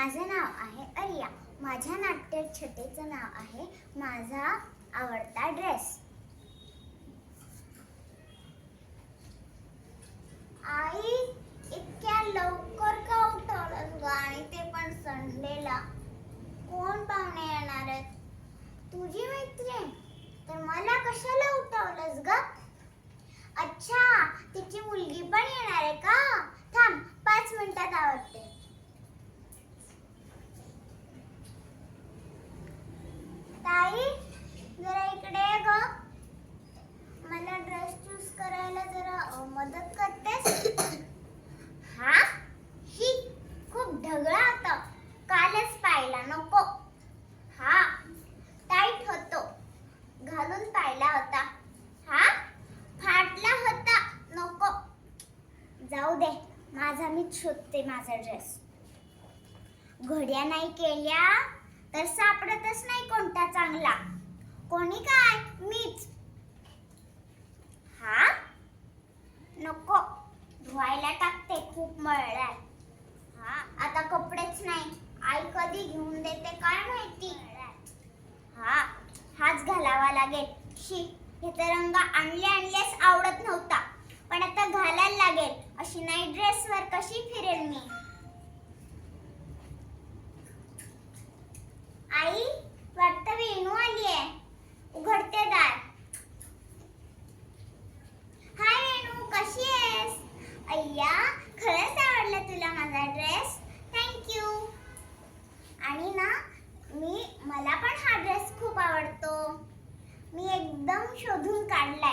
माझं नाव आहे अरिया. माझ्या नाट्य छटेचं नाव आहे माझा आवडता ड्रेस. आई इतक्या लवकर का उठवलंस ग? आणि ते पण संडलेला. कोण पाहुणे येणार आहेत? तुझी मैत्रीण. तर मला कशाला उठवलंस ग? अच्छा तिची मुली पण येणार आहे का थांब पाच मिनिटात आवडते ताई जरा इकडे ग. मला ड्रेस चूज करायला जरा अ, मदत करतेस? हा? ही खूप ढगळा होता. कालच पाहिला नको. हा टाईट होतो. घालून पाहिला होता. हा? फाटला होता. नको. जाऊ दे माझा मी शोधते माझा ड्रेस घड्या नाही केल्या. तर सापडतच नाही कोणता चांगला. कोणी काय? मीच. हा? नको. धुवायला टाकते खूप मळलाय. हा आता कपडेच नाही. आई कधी घेऊन देते काय माहिती? हा हाच घालावा लागेल. शी हे तर रंग आणले आणलेच आवडत नव्हता. अय्या खरंच आवडला तुला माझा ड्रेस थँक्यू आणि ना मी मला पण हा ड्रेस खूप आवडतो. मी एकदम शोधून काढला